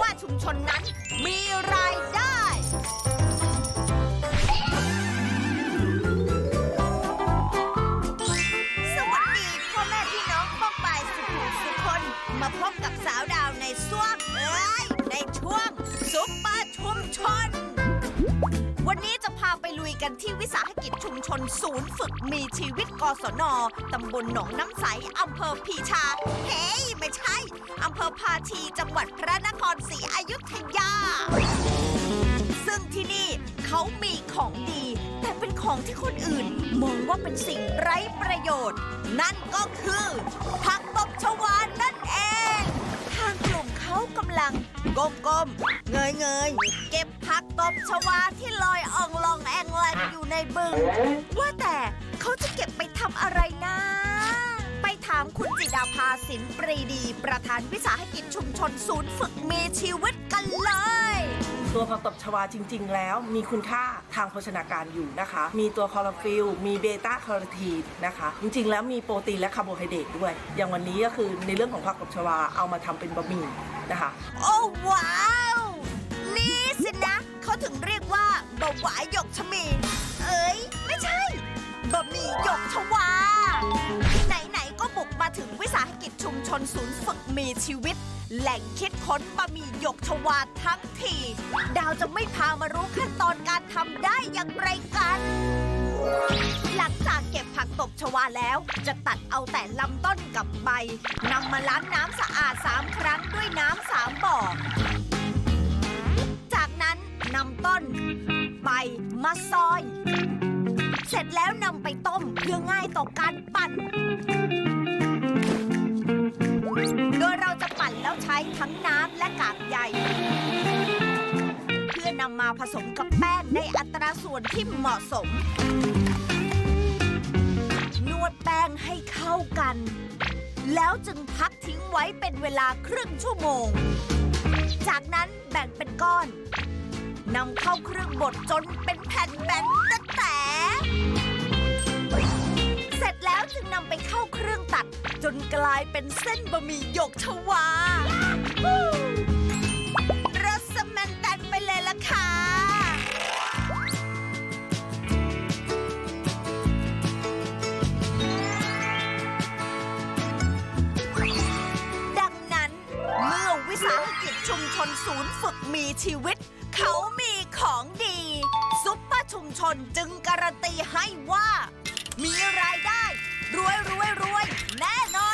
ว่าชุมชนนั้นมีรายได้สวัสดีพ่อแม่พี่น้องพ่อปายสุขุมสุคน มาพบกับสาวดาวในช่วงเอ้ยในช่วงซุปเปอร์ชุมชน วันนี้จะพาไปลุยกันที่วิสาห ชนศูนย์ฝึกมีชีวิตกศน ตำบลหนองน้ำใส อำเภอพีชา เฮ้ย ไม่ใช่ อำเภอพาชีจังหวัดพระนครศรีอยุธยา ซึ่งที่นี่เขามีของดี แต่เป็นของที่คนอื่น มองว่าเป็นสิ่งไร้ประโยชน์ นั่นก็คือผักตบชวานั่นเอง ทางกลุ่มเขากำลัง ก้มๆเงยเงยๆเก็บผักตบชวาที่ลอยอ่องลองแองแลงอยู่ในบึง ว่าแต่เขาจะเก็บไปทำอะไรนะ ไปถามคุณจิดาภาสินปรีดี ประธานวิสาหกิจชุมชนศูนย์ฝึกมีชีวิตกันเลย ตัวผักตบชวาจริง ๆ แล้ว มีคุณค่าทางโภชนาการอยู่นะคะ มีตัวคลอโรฟิลมีเบต้าคโรทีนนะคะ จริง ๆ แล้วมีโปรตีนและคาร์โบไฮเดรตด้วย อย่างวันนี้ก็คือในเรื่องของผักตบชวาเอามาทำเป็นบะหมี่นะคะ โอ้ว้าว มาถึงวิสาหกิจชุมชนศูนย์ฝึกมีชีวิต แหล่งคิดค้นบะหมี่หยกชวาทั้งทีดาวจะไม่พามารู้ขั้นตอนการทำได้อย่างไรกัน หลังจากเก็บผักตบชวาแล้ว จะตัดเอาแต่ลำต้นกับใบนำมาล้างน้ำสะอาดสามครั้งด้วยน้ำสามบ่อ จากนั้นนำต้น ใบมาซอย เสร็จแล้วนำไปต้มเพื่อง่ายต่อการปั่น ทั้งน้ำและกากใยเพื่อนำมาผสมกับแป้งในอัตราส่วนที่เหมาะสม นวดแป้งให้เข้ากัน แล้วจึงพักทิ้งไว้เป็นเวลาครึ่งชั่วโมง จากนั้นแบ่งเป็นก้อนนำเข้าเครื่องบดจนเป็นแผ่นแบนตะแต่เสร็จแล้วจึงนำไปเข้าเครื่องตัดจนกลายเป็นเส้นบะหมี่หยกชวา รสสแมนตันไปเลยละค่ะ ดังนั้นเมื่อวิสาหกิจชุมชนศูนย์ฝึกมีชีวิต เขามีของดี ซุปเปอร์ชุมชนจึงการันตีให้ว่า มีรายได้ รวยรวยรวยแน่นอน